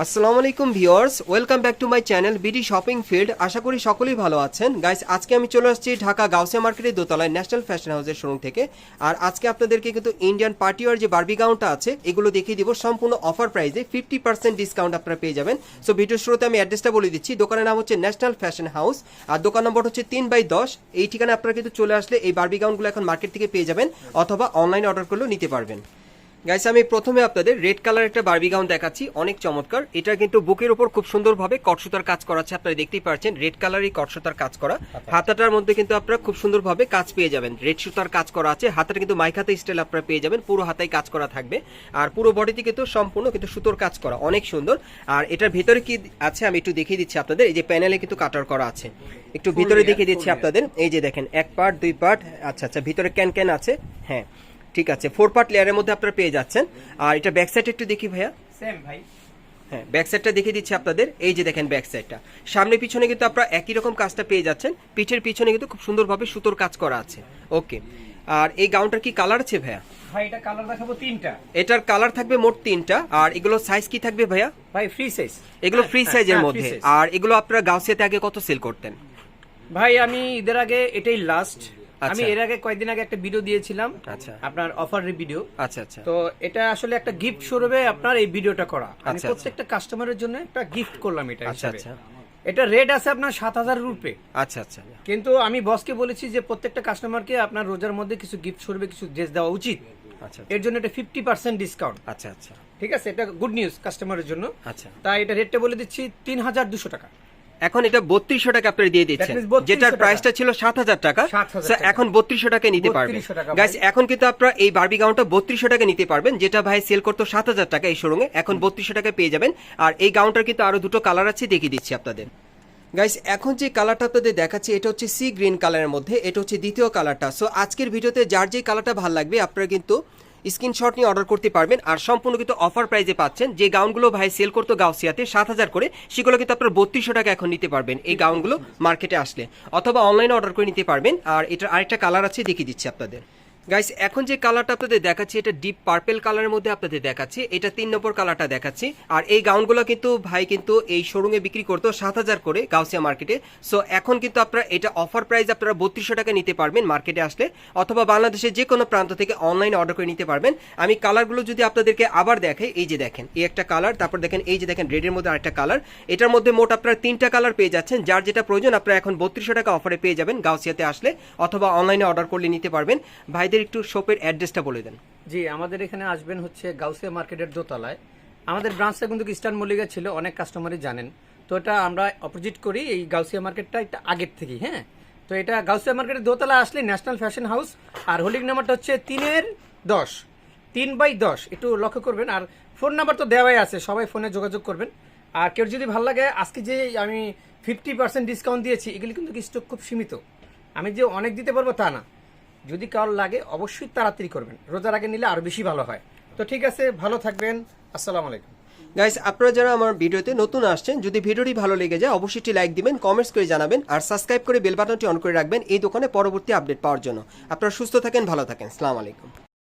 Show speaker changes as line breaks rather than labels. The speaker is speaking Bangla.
আসসালামু আলাইকুম viewers, welcome back to my channel BD shopping field. আশা করি সকলেই ভালো আছেন। গাইস, আজকে আমি চলে আসছি ঢাকা গাউসিয়া মার্কেটের দোতলায় ন্যাশনাল ফ্যাশন হাউসের শোরুম থেকে। আর আজকে আপনাদেরকে কিন্তু ইন্ডিয়ান পার্টিওয়ার যে বার্বি গাউনটা আছে, এগুলো দেখিয়ে দিব। সম্পূর্ণ অফার প্রাইসে ফিফটি পার্সেন্ট ডিসকাউন্ট আপনারা পেয়ে যাবেন। সো ভিডিওর শুরুতে আমি অ্যাড্রেসটা বলে দিচ্ছি। দোকানের নাম হচ্ছে ন্যাশনাল ফ্যাশন হাউস। আর দোকান নম্বর হচ্ছে তিন বাই দশ। এই ঠিকানা আপনারা কিন্তু চলে আসলে এই বার্বি গাউনগুলো এখন মার্কেট থেকে পেয়ে যাবেন, অথবা অনলাইনে অর্ডার করলেও নিতে পারবেন। গাইস আমি প্রথমে আপনাদের রেড কালার একটা বারবি গাউন দেখাচ্ছি। অনেক চমৎকার। এটা কিন্তু বুকের উপর খুব সুন্দরভাবে কটসুতার কাজ করা আছে আপনারা দেখতেই পাচ্ছেন রেড কালারই কটসুতার কাজ করা। হাতাটার মধ্যে কিন্তু আপনারা খুব সুন্দরভাবে কাজ পেয়ে যাবেন। রেড সুতার কাজ করা আছে। হাতাটা কিন্তু মাইখাতে স্টাইল আপনারা পেয়ে যাবেন। পুরো হাতায় কাজ করা থাকবে। আর পুরো বডিতে কিন্তু সম্পূর্ণ কিন্তু সুতোর কাজ করা। অনেক সুন্দর। আর এটার ভিতরে কি আছে আমি একটু দেখিয়ে দিচ্ছি আপনাদের। এই যে প্যানেলে কিন্তু কাটার করা আছে। একটু ভিতরে দেখিয়ে দিচ্ছি আপনাদের। এই যে দেখেন এক পার্ট দুই পার্ট আচ্ছা আচ্ছা ভিতরে ক্যান ক্যান আছে। হ্যাঁ। ঠিক আছে ফোর পার্ট লেয়ারের মধ্যে আপনারা পেয়ে যাচ্ছেন। আর এটা ব্যাক সাইড একটু দেখি ভাইয়া।
সেম ভাই।
হ্যাঁ ব্যাক সাইডটা দেখিয়ে দিচ্ছি আপনাদের। এই যে দেখেন ব্যাক সাইডটা সামনে পিছনে কিন্তু আপনারা একই রকম কাজটা পেয়ে যাচ্ছেন। পিঠের পিছনে কিন্তু খুব সুন্দরভাবে সুতোর কাজ করা আছে। ওকে আর এই গাউনটার কি কালার আছে ভাইয়া?
ভাই এটা কালার দেখাবো তিনটা।
এটার কালার থাকবে মোট তিনটা। আর এগুলো সাইজ কি থাকবে ভাইয়া?
ভাই ফ্রি সাইজ
এগুলো ফ্রি সাইজের
হ্যাঁ,
মধ্যে। আর এগুলো আপনারা গাউসিয়াতে আগে কত সেল করতেন?
ভাই আমি ঈদের আগে এটাই লাস্ট। আমি এর আগে কয়েকদিন আগে একটা ভিডিও দিয়েছিলাম
আচ্ছা।
আপনার অফারের ভিডিও
আচ্ছা আচ্ছা।
তো এটা আসলে একটা গিফট স্বরূপে আপনার এই ভিডিওটা করা। আমি
আচ্ছা,
প্রত্যেকটা কাস্টমারের জন্য একটা গিফট করলাম এটা
আচ্ছা আচ্ছা।
এটা রেট আছে আপনার সাত হাজার রুপে।
আচ্ছা আচ্ছা।
কিন্তু আমি বসকে বলেছি যে প্রত্যেকটা কাস্টমারকে আপনার রোজার মধ্যে কিছু গিফট স্বরূপে কিছু ড্রেস দেওয়া উচিত।
আচ্ছা
এর জন্য এটা ফিফটি পার্সেন্ট ডিসকাউন্ট
আচ্ছা আচ্ছা।
ঠিক আছে? এটা গুড নিউজ কাস্টমারের জন্য।
আচ্ছা।
তাই এটা রেটটা বলে দিচ্ছি তিন হাজার দুশো টাকা।
এখন এটা বত্রিশশো টাকা আপনারা দিয়ে দিচ্ছেন। যেটার প্রাইসটা ছিল সাত হাজার টাকা।
7,000
So,
টাকা।
এখন বত্রিশশো টাকা নিতে পারবেন। গাইস এখন কিন্তু আপনারা এই বারবি গাউনটা বত্রিশশো টাকা নিতে পারবেন যেটা ভাই সেল করতো সাত হাজার টাকা এই শোরুমে এখন বত্রিশশো টাকায় পেয়ে যাবেন। আর এই গাউনটার কিন্তু আরও দুটো কালার আছে দেখিয়ে দিচ্ছি আপনাদের। গাইস এখন যে কালারটা আপনাদের দেখাচ্ছি এটা হচ্ছে সি গ্রিন কালারের মধ্যে এটা হচ্ছে দ্বিতীয় কালারটা সো আজকের ভিডিওতে যার যে কালারটা ভালো লাগবে আপনারা কিন্তু স্ক্রিনশট নিয়ে অর্ডার করতে পারবেন আর সম্পূর্ণ কিন্তু অফার প্রাইজে পাচ্ছেন। যে গাউনগুলো ভাই সেল করতো গাউসিয়াতে, সাত হাজার করে, সেগুলো কিন্তু আপনার বত্রিশশো টাকা এখন নিতে পারবেন এই গাউনগুলো মার্কেটে আসলে। অথবা অনলাইনে অর্ডার করে নিতে পারবেন। আর এটার আরেকটা কালার আছে, দেখিয়ে দিচ্ছি আপনাদের। গাইস এখন যে কালারটা আপনাদের দেখাচ্ছি, এটা ডিপ পার্পেল কালারের মধ্যে আপনাদের দেখাচ্ছি। এটা তিন নম্বর কালারটা দেখাচ্ছি। আর এই গাউনগুলো কিন্তু ভাই কিন্তু এই শোরুমে বিক্রি করতো সাত হাজার করে গাউসিয়া মার্কেটে সো এখন কিন্তু আপনারা এটা অফার প্রাইস আপনারা বত্রিশশো টাকা নিতে পারবেন মার্কেটে আসলে, অথবা বাংলাদেশের যে কোনো প্রান্ত থেকে অনলাইনে অর্ডার করে নিতে পারবেন। আমি কালারগুলো যদি আপনাদেরকে আবার দেখাই, এই যে দেখেন, এই একটা কালার তারপর দেখেন, এই যে দেখেন রেডের মধ্যে আরেকটা কালার এটার মধ্যে মোট আপনারা তিনটা কালার পেয়ে যাচ্ছেন, যার যেটা প্রয়োজন, আপনারা এখন বত্রিশশো টাকা অফারে পেয়ে যাবেন গাউসিয়াতে আসলে, অথবা অনলাইনে অর্ডার করলে নিতে পারবেন। ভাইদের একটু শপের অ্যাড্রেসটা বলে দেন।
জি, আমাদের এখানে আসবেন হচ্ছে গাউসিয়া মার্কেটের দোতলায়। আমাদের ব্রাঞ্চটা কিন্তু ইস্টার্ন মল্লিকা ছিল, অনেক কাস্টমারই জানেন। তো এটা আমরা অপোজিট করি, এই গাউসিয়া মার্কেটটা একটা আগের থেকেই হ্যাঁ? তো এটা গাউসিয়া মার্কেটের দোতলা আসলে ন্যাশনাল ফ্যাশন হাউস, আর হোলিং নাম্বারটা হচ্ছে তিনের দশ। তিন বাই দশ, একটু লক্ষ্য করবেন, আর ফোন নাম্বার তো দেওয়াই আছে, সবাই ফোনে যোগাযোগ করবেন। আর কেউ যদি ভালো লাগে, আজকে যে আমি ফিফটি পার্সেন্ট ডিসকাউন্ট দিয়েছি, এগুলি কিন্তু স্টক খুব সীমিত। আমি যে অনেক দিতে পারব তা না। যদি কারোর লাগে, অবশ্যই তাড়াতাড়ি করবেন। রোজার আগে নিলে আরও বেশি ভালো হয়। তো ঠিক আছে, ভালো থাকবেন। আসসালাম আলাইকুম।
গাইস আপনারা যারা আমার ভিডিওতে নতুন আসছেন, যদি ভিডিওটি ভালো লেগে যায়, অবশ্যই একটি লাইক দিবেন কমেন্টস করে জানাবেন, আর সাবস্ক্রাইব করে বেল বাটনটি অন করে রাখবেন এই দোকানে পরবর্তী আপডেট পাওয়ার জন্য। আপনারা সুস্থ থাকেন, ভালো থাকেন। সালাম আলাইকুম।